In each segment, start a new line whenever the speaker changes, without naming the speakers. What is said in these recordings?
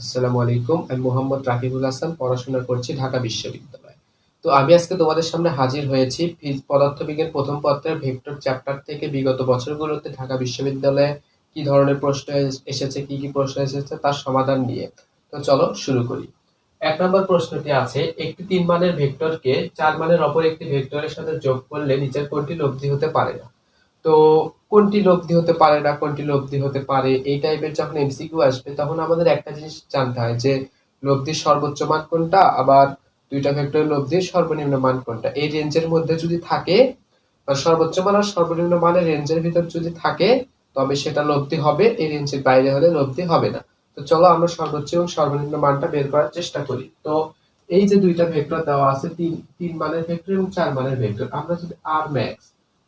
আসসালামু আলাইকুম, আমি মোহাম্মদ রাকিবুল হাসান, পড়াশোনা করছি ঢাকা বিশ্ববিদ্যালয়। তো আমি আজকে তোমাদের সামনে হাজির হয়েছি পদার্থবিজ্ঞান প্রথম পত্রের ভেক্টর চ্যাপ্টার থেকে বিগত বছরগুলোতে ঢাকা বিশ্ববিদ্যালয়ে কি ধরনের প্রশ্ন এসেছে, কি কি প্রশ্ন এসেছে তার সমাধান নিয়ে। তো চলো শুরু করি। এক নম্বর প্রশ্নটি আছে, একটি তিন মানের ভেক্টরকে চার মানের অপর একটি ভেক্টরের সাথে যোগ করলে নিচের কোনটি লব্ধি হতে পারে না? তো কোনটি লব্ধি হতে পারে না, কোনটি লব্ধি হতে পারে, এই টাইপের যখন এমসিকিউ আসবে, তখন আমাদের একটা জিনিস জানতে হয় যে লব্ধির সর্বোচ্চ মান কোনটা, আবার দুইটা ভেক্টরের লব্ধির সর্বনিম্ন মান কোনটা। এই রেঞ্জের মধ্যে যদি থাকে, বা সর্বোচ্চ মান আর সর্বনিম্ন মানের রেঞ্জের ভিতর যদি থাকে, তবে সেটা লব্ধি হবে, এই রেঞ্জের বাইরে হলে লব্ধি হবে না। তো চলো আমরা সর্বোচ্চ এবং সর্বনিম্ন মানটা বের করার চেষ্টা করি। তো এই যে দুইটা ভেক্টর দেওয়া আছে, তিন তিন মানের ভেক্টর এবং চার মানের ভেক্টর আমরা যদি আর ম্যাক্স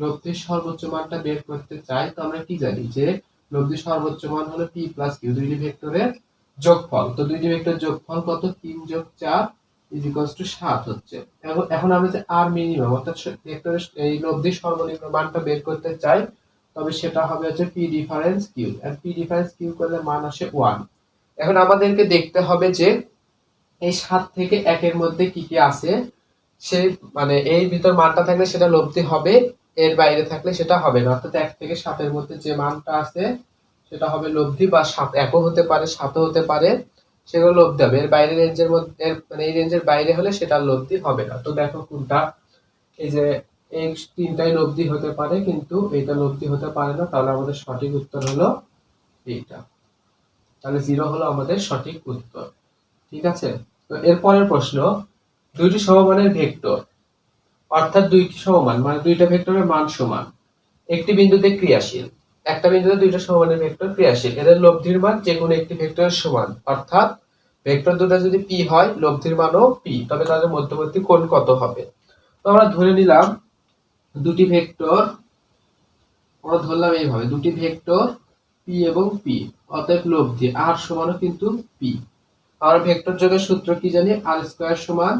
লব্ধির সর্বোচ্চ মানটা বের করতে চাই, তো আমরা কি জানি যে লব্ধির সর্বোচ্চ মান হলো পি প্লাস কিউ দুইটি ভেক্টরের যোগফল। তো দুইটি ভেক্টর যোগফল কত? তিন যোগ চার ইজ টু সাত হচ্ছে। এখন এখন আমরা যে আর মিনিমাম অর্থাৎ ভেক্টরের এই লব্ধির সর্বনিম্ন মানটা বের করতে চাই, তবে সেটা হবে হচ্ছে পি ডিফারেন্স কিউ আর পি ডিফারেন্স কিউ করলে মান আসে ওয়ান এখন আমাদেরকে দেখতে হবে যে এই সাত থেকে একের মধ্যে কি কি আছে, সে মানে এই ভিতর মানটা থাকলে সেটা লব্ধি হবে। এর বাইরে থাকলে সেটা হবে না। অর্থাৎ এক থেকে সাতের মধ্যে যে মানটা আছে, সেটা হবে লব্ধি বা সাত, একও হতে পারে, সাতও হতে পারে, সেগুলো লব্ধি হবে। এর বাইরে রেঞ্জের মধ্যে মানে এই রেঞ্জের বাইরে হলে সেটা লব্ধি হবে না। তো দেখো কোনটা, এই যে এই তিনটাই লব্ধি হতে পারে, কিন্তু এইটা লব্ধি হতে পারে না। তাহলে আমাদের সঠিক উত্তর হলো এইটা। তাহলে জিরো হলো আমাদের সঠিক উত্তর। ঠিক আছে? তো এরপরের প্রশ্ন, দুইটি সমমানের ভেক্টর অর্থাৎ দুইটি সমমান মানে দুইটা ভেক্টরের মান সমান। একটি বিন্দুতে ক্রিয়াশীল, একটা বিন্দুতে দুইটা সমমানের ভেক্টর ক্রিয়াশীল। এদের লব্ধির মান যে কোনো একটি ভেক্টরের সমান। অর্থাৎ ভেক্টর দুটো যদি পি হয়, লব্ধির মানও পি তবে তাদের মধ্যবর্তী কোণ কত হবে? তো আমরা ধরে নিলাম দুটি ভেক্টর, আমরা ধরলাম এইভাবে, দুটি ভেক্টর পি এবং পি অতএব লব্ধি আর সমানও কিন্তু পি আমরা ভেক্টর যোগের সূত্র কি জানি? আর স্কোয়ার সমান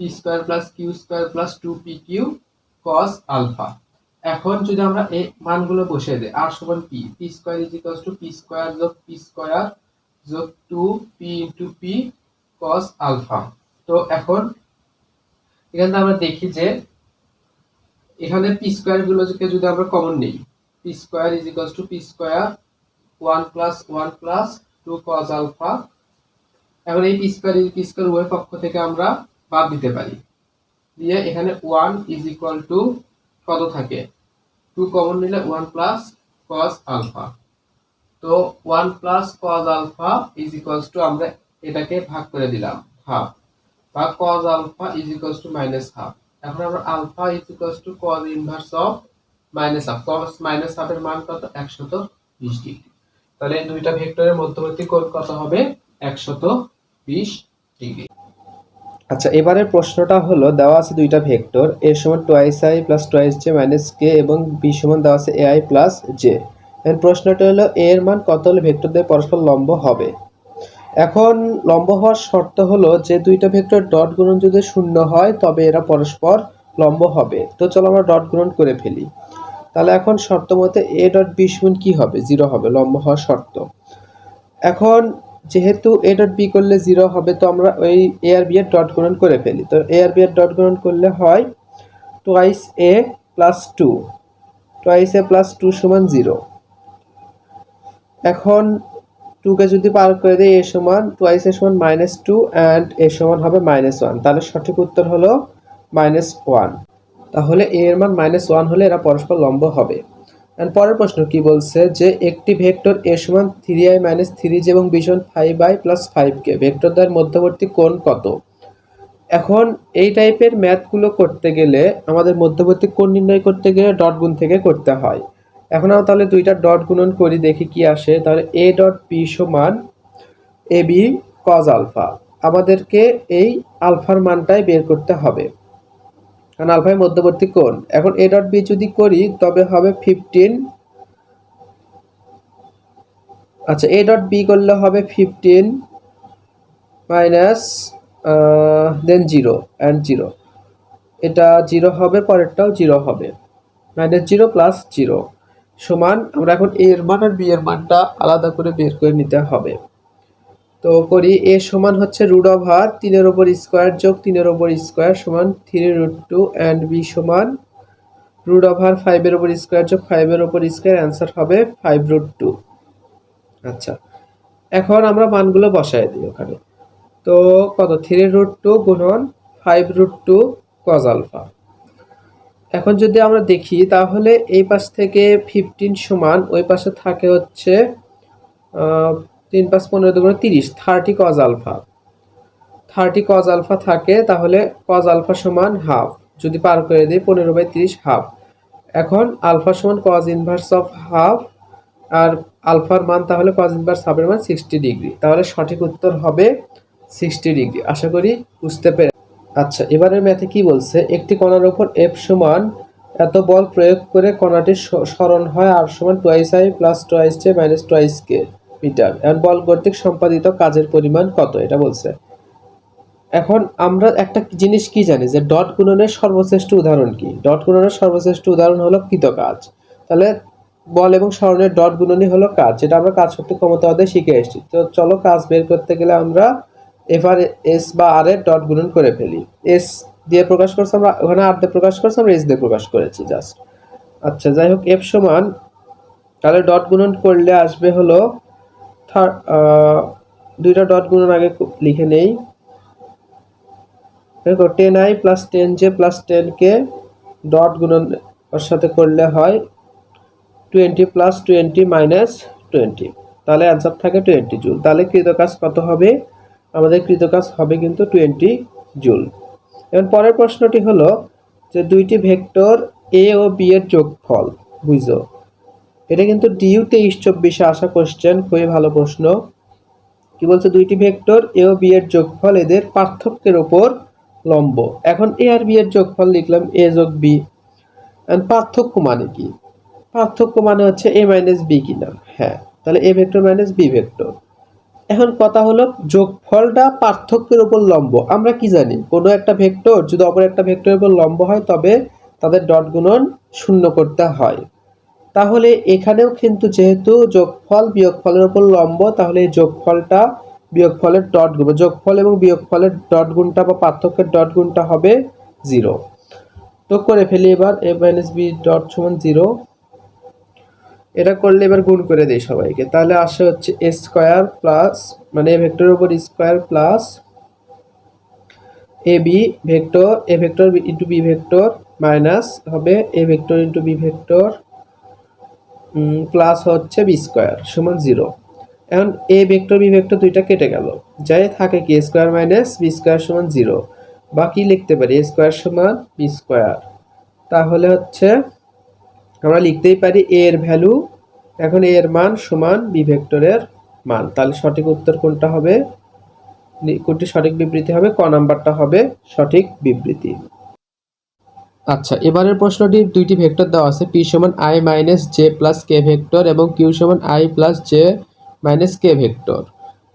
P square plus Q square plus two P Q cos alpha এখন যদি আমরা এই মানগুলো বসিয়ে দিই আর সমান P P square is equals to P square যোগ পি স্কোয়ার যোগ two P into P cos alpha তো এখন এখানে আমরা দেখি যে এখানে পি স্কোয়ার গুলোকে যদি আমরা কমন নিই P square is equals to P square one plus one plus two cos alpha এখন এই পি স্কোয়ার পি স্কোয়ার উভয় পক্ষ থেকে আমরা বাদ দিতে পারি। দিয়ে এখানে ওয়ান ইজ ইকুয়াল টু কত থাকে? টু কমন নিলে ওয়ান প্লাস কস আলফা তো one plus cos alpha is equals to আমরা এটাকে ভাগ করে দিলাম হাফ বা cos alpha is equals to minus half এখন আমরা alpha is equals to cos inverse of minus half cos minus হাফের মান কত? একশত বিশ ডিগ্রি। তাহলে দুইটা ভেক্টরের মধ্যবর্তী কোণ কত হবে? একশত বিশ ডিগ্রি।
আচ্ছা এবারের প্রশ্নটা হলো, দেওয়া আছে দুইটা ভেক্টর এর সমান twice I plus twice J minus K এবং বি সমান দেওয়া আছে এ আই প্লাস জে এর প্রশ্নটা হলো এ এর মান কত হলে ভেক্টর দিয়ে পরস্পর লম্ব হবে? এখন লম্ব হওয়ার শর্ত হলো, যে দুইটা ভেক্টর ডট গুণন যদি শূন্য হয়, তবে এরা পরস্পর লম্ব হবে। তো চলো আমরা ডট গুণন করে ফেলি। তাহলে এখন শর্ত মতে এ ডট বি সমান কি হবে? জিরো হবে, লম্ব হওয়ার শর্ত। এখন যেহেতু এ ডট বি করলে জিরো হবে, তো আমরা ওই এ আর বি এর ডট গ্রহণ করে ফেলি। তো এ আর বি এর ডট গ্রহণ করলে হয় twice A plus two twice A plus two সমান জিরো এখন টুকে যদি পার করে দেয় এ সমান টোয়াইস এ সমান মাইনাস টু অ্যান্ড এ সমান হবে মাইনাস ওয়ান তাহলে সঠিক উত্তর হলো মাইনাস ওয়ান তাহলে এ এর মান মাইনাস ওয়ান হলে এরা পরস্পর লম্ব হবে। এন্ড পরের প্রশ্ন কি বলছে যে একটি ভেক্টর এ সমান three I minus three J এবং বি সমান five I plus five K vector দ্বয়ের মধ্যবর্তী কোণ কত? এখন এই টাইপের ম্যাথগুলো করতে গেলে আমাদের মধ্যবর্তী কোণ নির্ণয় করতে গেলে ডট গুণ থেকে করতে হয়। এখন আমরা তাহলে দুইটা ডট গুণন করি, দেখি কি আসে। তাহলে এ ডট বি সমান এ বি কজ আলফা আমাদেরকে এই আলফার মানটাই বের করতে হবে। কারণ আলফায় মধ্যবর্তী কোণ। এখন এ ডট বি যদি করি, তবে হবে ফিফটিন আচ্ছা এ ডট বি করলে হবে fifteen minus then zero and zero এটা জিরো হবে, পরেরটাও জিরো হবে। মাইনাস জিরো প্লাস জিরো সমান, আমরা এখন এর মান আর বি এর মানটা আলাদা করে বের করে নিতে হবে। তো করি এ সমান হচ্ছে রুট ওভার তিনের ওপর স্কোয়ার যোগ তিনের ওপর স্কোয়ার সমান three root two and B সমান রুট ওভার ফাইভের ওপর স্কোয়ার যোগ ফাইভের ওপর স্কোয়ার অ্যান্সার হবে ফাইভ রুট টু আচ্ছা এখন আমরা মানগুলো বসায় দিই ওখানে। তো কত? থ্রি রুট টু গুণন five root two cos alpha এখন যদি আমরা দেখি, তাহলে এই পাশ থেকে ফিফটিন সমান, ওই পাশে থাকে হচ্ছে তিন পাঁচ পনেরো দুগুণ তিরিশ thirty cos alpha thirty cos alpha থাকে, তাহলে কজ আলফা সমান হাফ যদি পার করে দিই পনেরো বাই তিরিশ হাফ এখন আলফা সমান কজ ইনভার্স অফ হাফ আর আলফার মান তাহলে কজ ইনভার্স হাফের মান সিক্সটি ডিগ্রি তাহলে সঠিক উত্তর হবে সিক্সটি ডিগ্রি আশা করি বুঝতে পেরে আচ্ছা এবারের ম্যাথে কি বলছে? একটি কণার ওপর এফ সমান এত বল প্রয়োগ করে কণাটির স- সরণ হয় আর সমান twice I plus twice J minus twice K metre এখন বল কর্তৃক সম্পাদিত কাজের পরিমাণ কত, এটা বলছে। এখন আমরা একটা জিনিস কি জানি, যে ডট গুণনের সর্বশ্রেষ্ঠ উদাহরণ কি? ডট গুণনের সর্বশ্রেষ্ঠ উদাহরণ হলো কৃত কাজ। তাহলে বল এবং স্মরণের ডট গুণনই হলো কাজ, যেটা আমরা কাজ শক্তি ক্ষমতা অধ্যায়ে শিখে এসেছি। তো চলো কাজ বের করতে গেলে আমরা এফ আর এস বা আর এর ডট গুণন করে ফেলি। এস দিয়ে প্রকাশ করছি আমরা, ওখানে আর দিয়ে প্রকাশ করছি আমরা এস দিয়ে প্রকাশ করেছি জাস্ট আচ্ছা যাই হোক, এফ সমান, তাহলে ডট গুণন করলে আসবে হলো থার- আহ, দুইটা ডট গুণন আগে লিখে নেই। দেখো ten I plus ten J plus ten K dot গুণন ওর সাথে করলে হয় twenty plus twenty minus twenty তাহলে অ্যান্সার থাকে টোয়েন্টি জুল তাহলে কৃতকাজ কত হবে? আমাদের কৃতকাজ হবে কিন্তু টোয়েন্টি জুল এখন পরের প্রশ্নটি হলো যে দুইটি ভেক্টর এ ও বি এর যোগফল বুঝো এটা কিন্তু ডিউ তেইশ চব্বিশে আসা কোশ্চেন খুবই ভালো প্রশ্ন। কি বলছে? দুইটি ভেক্টর এ ও বি এর যোগফল এদের পার্থক্যের ওপর লম্ব। এখন এ আর বি এর যোগফল লিখলাম এ যোগ বি পার্থক্য মানে কি? পার্থক্য মানে হচ্ছে এ মাইনাস বি কিনা। হ্যাঁ তাহলে A vector minus B vector. এখন কথা হলো, যোগফলটা পার্থক্যের উপর লম্ব। আমরা কি জানি? কোনো একটা ভেক্টর, যদি অপর একটা ভেক্টরের উপর লম্ব হয়, তবে তাদের ডট গুণন শূন্য করতে হয়। তাহলে এখানেও কিন্তু যেহেতু যোগফল বিয়োগফলের উপর লম্ব, তাহলে এই যোগফলটা বিয়োগফলের ডট গুণ, যোগফল এবং বিয়োগফলের ডট গুণটা বা পার্থক্যের ডট গুণটা হবে জিরো। তো করে ফেলি এবার এ মাইনাস বি ডট সমান জিরো। এটা করলে এবার গুণ করে দেই সবাইকে। তাহলে আসে হচ্ছে এ স্কোয়ার প্লাস মানে এ ভেক্টরের উপর square plus A B vector A vector into B vector minus হবে A vector into B vector plus হচ্ছে বি স্কোয়ার সমান জিরো এখন এ ভেক্টর বি ভেক্টর দুইটা কেটে গেল। যাই থাকে কি স্কোয়ার মাইনাস বি স্কোয়ার সমান জিরো বা কি লিখতে পারি? স্কোয়ার সমান বি স্কোয়ার তাহলে হচ্ছে আমরা লিখতেই পারি এ এর ভ্যালু এখন এর মান সমান বি ভেক্টরের মান। তাহলে সঠিক উত্তর কোনটা হবে? কোনটি সঠিক বিবৃতি হবে? ক নাম্বারটা হবে? সঠিক বিবৃতি। আচ্ছা এবারের প্রশ্নটি দুইটি ভেক্টর দেওয়া আছে, পি সমান I minus J plus K vector এবং কিউ সমান I plus J minus K vector.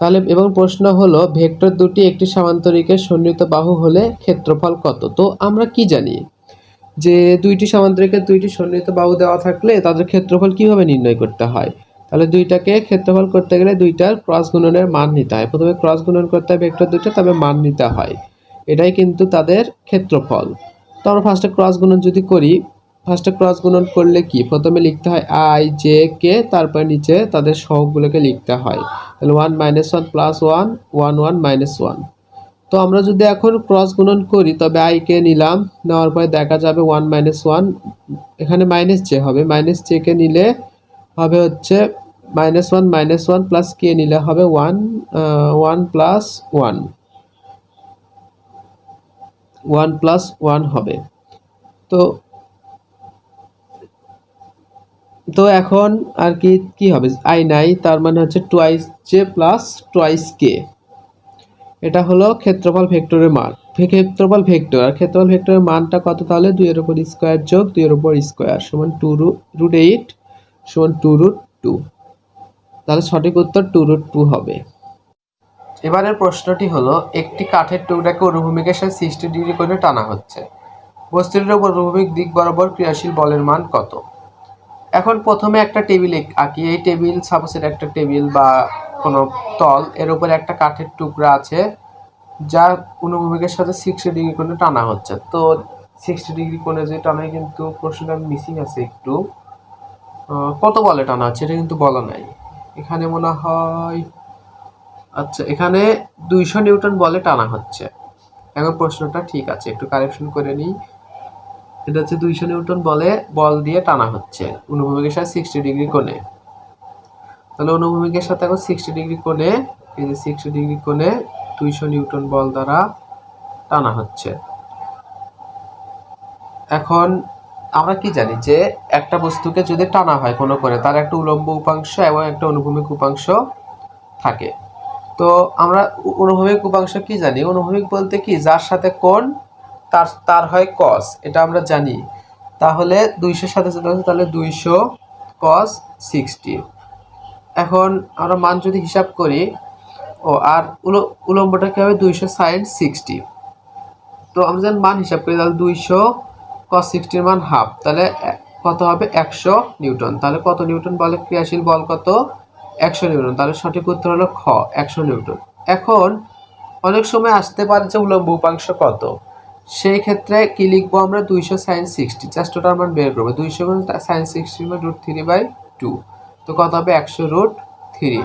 তাহলে এবং প্রশ্ন হলো, ভেক্টর দুটি একটি সামান্তরিকের সন্নিহিত বাহু হলে ক্ষেত্রফল কত? তো আমরা কি জানি? যে দুইটি সামান্তরিকের দুইটি সন্নিহিত বাহু দেওয়া থাকলে তাদের ক্ষেত্রফল কীভাবে নির্ণয় করতে হয়? তাহলে দুইটাকে ক্ষেত্রফল করতে গেলে দুইটার ক্রস গুণনের মান নিতে হয়। প্রথমে ক্রস গুণন করতে হয় ভেক্টর দুইটা, তবে মান নিতে হয়। এটাই কিন্তু তাদের ক্ষেত্রফল। তো আমরা ফার্স্টে ক্রস গুণন যদি করি ফার্স্টে ক্রস গুণন করলে কি? প্রথমে লিখতে হয় আই জে কে তারপর নিচে তাদের সহগগুলোকে লিখতে হয়। তাহলে one minus one plus one one one minus one তো আমরা যদি এখন ক্রস গুণন করি, তবে আই কে নিলাম, নেওয়ার পরে দেখা যাবে ওয়ান মাইনাস ওয়ান এখানে মাইনাস জে হবে। মাইনাস জে কে নিলে হবে হচ্ছে minus one minus one plus K নিলে হবে one one plus one one plus one হবে। তো তো এখন আর কি কি হবে? আই নাই, তার মানে হচ্ছে twice J plus twice K এটা হলো ক্ষেত্রফল ভেক্টরের মান। ক্ষেত্রফল ভেক্টর, আর ক্ষেত্রফল ভেক্টরের মানটা কত তাহলে? দুইয়ের উপর স্কোয়ার যোগ, দুইয়ের উপর স্কোয়ার সমান টু রুট এইট সমান টু রুট টু তাহলে সঠিক উত্তর টু রুট টু হবে। এবারের প্রশ্নটি হলো, একটি কাঠের টুকরাকে অনুভূমিকের সাথে সিক্সটি ডিগ্রি করে টানা হচ্ছে। বস্তুটির উপর অনুভূমিক দিক বরাবর ক্রিয়াশীল বলের মান কত? এখন প্রথমে একটা টেবিল আঁকি। এই টেবিল সাপোজ এটা একটা টেবিল বা কোনো তল, এর উপরে একটা কাঠের টুকরা আছে, যা অনুভূমিকের সাথে সিক্সটি ডিগ্রি কোণে টানা হচ্ছে। তো সিক্সটি ডিগ্রি কোণে যে টানায় কিন্তু প্রশ্নটা মিসিং আছে একটু। কত বলে টানা হচ্ছে? এটা কিন্তু বলা নাই। এখানে মনে হয় আচ্ছা এখানে দুইশো নিউটন বলে টানা হচ্ছে। এখন প্রশ্নটা ঠিক আছে, একটু কারেকশন করে নিই। এটা হচ্ছে দুইশো নিউটন বলে বল দিয়ে টানা হচ্ছে, অনুভূমিকের সাথে সিক্সটি ডিগ্রি কোণে। তাহলে অনুভূমিকের সাথে এখন সিক্সটি ডিগ্রি কোণে, এই যে সিক্সটি ডিগ্রি কোণে দুইশো নিউটন বল দ্বারা টানা হচ্ছে। এখন আমরা কি জানি যে একটা বস্তুকে যদি টানা হয় কোনো করে তার একটা উলম্ব উপাংশ এবং একটা অনুভূমিক উপাংশ থাকে। তো আমরা অনুভূমিক উপাংশ কি জানি? অনুভূমিক বলতে কি? যার সাথে কোন তার তার হয় কস এটা আমরা জানি। তাহলে দুইশোর সাথে যেটা হচ্ছে তাহলে দুইশো কস সিক্সটি এখন আমরা মান যদি হিসাব করি, ও, আর উল- উলম্বটা কি হবে? দুইশো সাইন সিক্সটি তো আমরা যখন মান হিসাব করি, তাহলে দুইশো কস সিক্সটির মান হাফ তাহলে কত হবে? একশো নিউটন। তাহলে কত নিউটন বলে? ক্রিয়াশীল বল কত? একশো নিউটন, তাহলে সঠিক উত্তর হলো খ, একশো নিউটন। এখন, অনেক সময় আসতে পারে যে উলম্ব উপাংশ কত। সেই ক্ষেত্রে কি লিখব আমরা? দুইশো সাইন সিক্সটি জাস্ট ওটা বের করব। দুইশো sine sixty root three by two তো কত হবে? একশো রুট থ্রি